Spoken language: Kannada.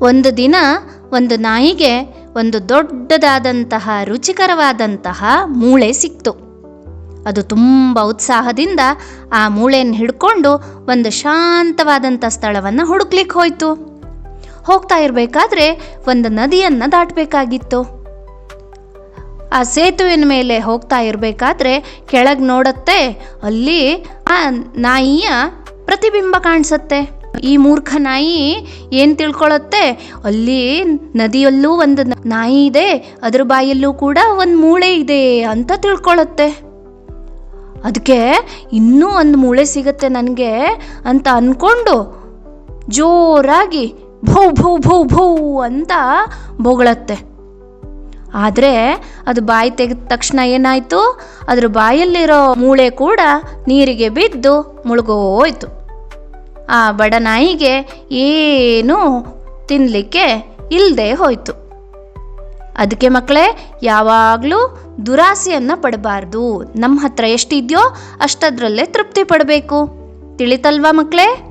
ಒಂದು ದಿನ ಒಂದು ನಾಯಿಗೆ ಒಂದು ದೊಡ್ಡದಾದಂತಹ, ರುಚಿಕರವಾದಂತಹ ಮೂಳೆ ಸಿಕ್ತು. ಅದು ತುಂಬ ಉತ್ಸಾಹದಿಂದ ಆ ಮೂಳೆಯನ್ನು ಹಿಡ್ಕೊಂಡು ಒಂದು ಶಾಂತವಾದಂಥ ಸ್ಥಳವನ್ನು ಹುಡುಕ್ಲಿಕ್ಕೆ ಹೋಯ್ತು. ಹೋಗ್ತಾ ಇರಬೇಕಾದ್ರೆ ಒಂದು ನದಿಯನ್ನು ದಾಟಬೇಕಾಗಿತ್ತು. ಆ ಸೇತುವಿನ ಮೇಲೆ ಹೋಗ್ತಾ ಇರಬೇಕಾದ್ರೆ ಕೆಳಗೆ ನೋಡುತ್ತೆ, ಅಲ್ಲಿ ಆ ನಾಯಿಯ ಪ್ರತಿಬಿಂಬ ಕಾಣಿಸುತ್ತೆ. ಈ ಮೂರ್ಖ ನಾಯಿ ಏನು ತಿಳ್ಕೊಳತ್ತೆ? ಅಲ್ಲಿ ನದಿಯಲ್ಲೂ ಒಂದು ನಾಯಿ ಇದೆ, ಅದ್ರ ಬಾಯಲ್ಲೂ ಕೂಡ ಒಂದು ಮೂಳೆ ಇದೆ ಅಂತ ತಿಳ್ಕೊಳತ್ತೆ. ಅದಕ್ಕೆ ಇನ್ನೂ ಒಂದು ಮೂಳೆ ಸಿಗತ್ತೆ ನನಗೆ ಅಂತ ಅಂದ್ಕೊಂಡು ಜೋರಾಗಿ ಭೌ ಭೌ ಭೌ ಭೌ ಅಂತ ಬೊಗಳತ್ತೆ. ಆದರೆ ಅದು ಬಾಯಿ ತೆಗೆದ ತಕ್ಷಣ ಏನಾಯಿತು? ಅದ್ರ ಬಾಯಲ್ಲಿರೋ ಮೂಳೆ ಕೂಡ ನೀರಿಗೆ ಬಿದ್ದು ಮುಳುಗೋಯ್ತು. ಆ ಬಡ ನಾಯಿಗೆ ಏನೂ ತಿನ್ನಲಿಕ್ಕೆ ಇಲ್ಲದೆ ಹೋಯಿತು. ಅದಕ್ಕೆ ಮಕ್ಕಳೇ ಯಾವಾಗಲೂ ದುರಾಸೆಯನ್ನು ಪಡಬಾರ್ದು. ನಮ್ಮ ಹತ್ರ ಎಷ್ಟಿದೆಯೋ ಅಷ್ಟದರಲ್ಲೇ ತೃಪ್ತಿ ಪಡಬೇಕು. ತಿಳಿತಲ್ವಾ ಮಕ್ಕಳೇ